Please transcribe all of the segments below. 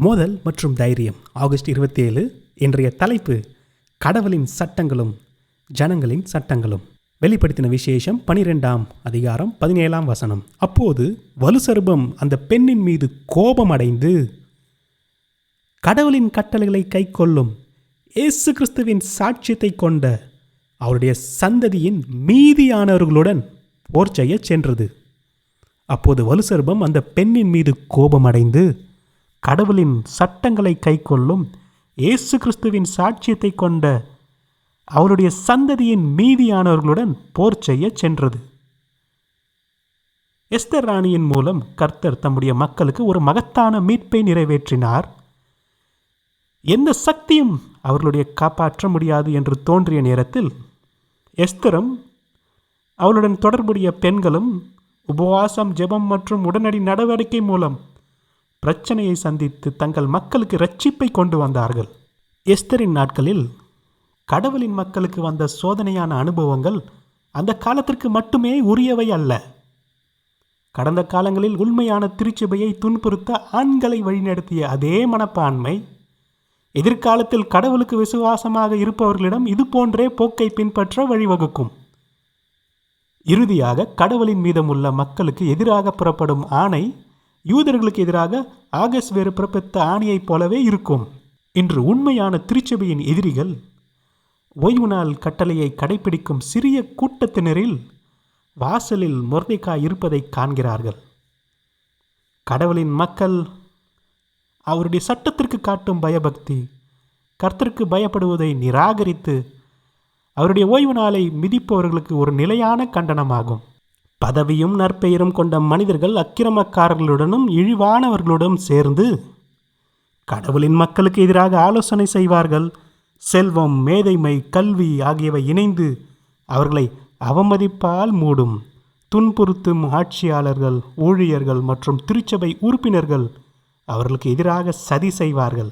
மோதல் மற்றும் தைரியம். ஆகஸ்ட் இருபத்தி ஏழு இன்றைய தலைப்பு கடவுளின் சட்டங்களும் ஜனங்களின் சட்டங்களும். வெளிப்படுத்தின விசேஷம் பனிரெண்டாம் அதிகாரம் பதினேழாம் வசனம். அப்போது வலுசர்பம் அந்த பெண்ணின் மீது கோபம் அடைந்து கடவுளின் கட்டளைகளை கைக்கொள்ளும் இயேசு கிறிஸ்துவின் சாட்சியத்தை கொண்ட அவருடைய சந்ததியின் மீதியானவர்களுடன் போர் செய்ய சென்றது. அப்போது வலுசர்பம் அந்த பெண்ணின் மீது கோபமடைந்து கடவுளின் சட்டங்களை கைக்கொள்ளும் இயேசு கிறிஸ்துவின் சாட்சியத்தை கொண்ட அவருடைய சந்ததியின் மீதியானவர்களுடன் போர் செய்யச் சென்றது. எஸ்தர் ராணியின் மூலம் கர்த்தர் தம்முடைய மக்களுக்கு ஒரு மகத்தான மீட்பை நிறைவேற்றினார். எந்த சக்தியும் அவர்களுடைய காப்பாற்ற முடியாது என்று தோன்றிய நேரத்தில் எஸ்தரும் அவளுடன் தொடர்புடைய பெண்களும் உபவாசம் ஜெபம் மற்றும் உடனடி நடவடிக்கை மூலம் பிரச்சனையை சந்தித்து தங்கள் மக்களுக்கு ரட்சிப்பை கொண்டு வந்தார்கள். எஸ்தரின் நாட்களில் கடவுளின் மக்களுக்கு வந்த சோதனையான அனுபவங்கள் அந்த காலத்திற்கு மட்டுமே உரியவை அல்ல. கடந்த காலங்களில் உண்மையான திருச்சபையை துன்புறுத்த ஆண்களை வழிநடத்திய அதே மனப்பான்மை எதிர்காலத்தில் கடவுளுக்கு விசுவாசமாக இருப்பவர்களிடம் இது போன்றே போக்கை பின்பற்ற வழிவகுக்கும். இறுதியாக கடவுளின் மீதமுள்ள மக்களுக்கு எதிராக புறப்படும் ஆணை யூதர்களுக்கு எதிராக ஆகஸ்ட் வேறு பிறப்பித்த ஆணையைப் போலவே இருக்கும். இன்று உண்மையான திருச்சபையின் எதிரிகள் ஓய்வு நாள் கட்டளையை கடைபிடிக்கும் சிறிய கூட்டத்தினரில் வாசலில் முர்தைக்காய் இருப்பதை காண்கிறார்கள். கடவுளின் மக்கள் அவருடைய சட்டத்திற்கு காட்டும் பயபக்தி கர்த்தருக்கு பயப்படுவதை நிராகரித்து அவருடைய ஓய்வு நாளை மிதிப்பவர்களுக்கு ஒரு நிலையான கண்டனமாகும். பதவியும் நற்பெயரும் கொண்ட மனிதர்கள் அக்கிரமக்காரர்களுடனும் இழிவானவர்களுடன் சேர்ந்து கடவுளின் மக்களுக்கு எதிராக ஆலோசனை செய்வார்கள். செல்வம் மேதைமை கல்வி ஆகியவை இணைந்து அவர்களை அவமதிப்பால் மூடும். துன்புறுத்தும் ஆட்சியாளர்கள் ஊழியர்கள் மற்றும் திருச்சபை உறுப்பினர்கள் அவர்களுக்கு எதிராக சதி செய்வார்கள்.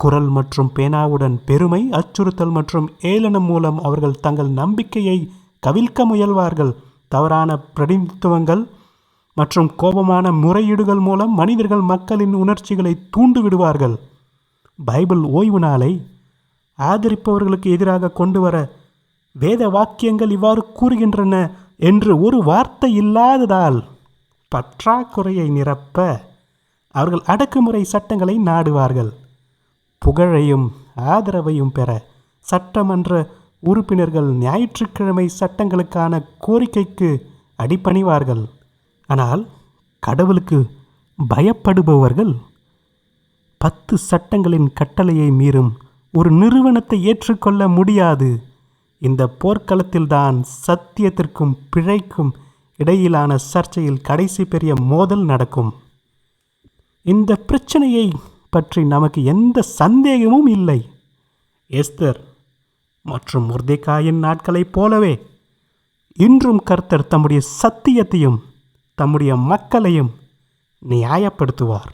குரல் மற்றும் பேனாவுடன் பெருமை அச்சுறுத்தல் மற்றும் ஏளனம் மூலம் அவர்கள் தங்கள் நம்பிக்கையை கவிழ்க்க முயல்வார்கள். தவறான பிரதிநிதித்துவங்கள் மற்றும் கோபமான முறையீடுகள் மூலம் மனிதர்கள் மக்களின் உணர்ச்சிகளை தூண்டு விடுவார்கள். பைபிள் ஓய்வு நாளை ஆதரிப்பவர்களுக்கு எதிராக கொண்டு வர வேத வாக்கியங்கள் இவ்வாறு கூறுகின்றன என்று ஒரு வார்த்தை இல்லாததால் பற்றாக்குறையை நிரப்ப அவர்கள் அடக்குமுறை சட்டங்களை நாடுவார்கள். புகழையும் ஆதரவையும் பெற சட்டமன்ற உறுப்பினர்கள் ஞாயிற்றுக்கிழமை சட்டங்களுக்கான கோரிக்கைக்கு அடிபணிவார்கள். ஆனால் கடவுளுக்கு பயப்படுபவர்கள் பத்து சட்டங்களின் கட்டளையை மீறும் ஒரு நிறுவனத்தை ஏற்றுக்கொள்ள முடியாது. இந்த போர்க்களத்தில்தான் சத்தியத்திற்கும் பிழைக்கும் இடையிலான சர்ச்சையில் கடைசி பெரிய மோதல் நடக்கும். இந்த பிரச்சனையை பற்றி நமக்கு எந்த சந்தேகமும் இல்லை. எஸ்தர் மற்றும் முர்தேக்காயின் நாட்களைப் போலவே இன்றும் கர்த்தர் தம்முடைய சத்தியத்தையும் தம்முடைய மக்களையும் நியாயப்படுத்துவார்.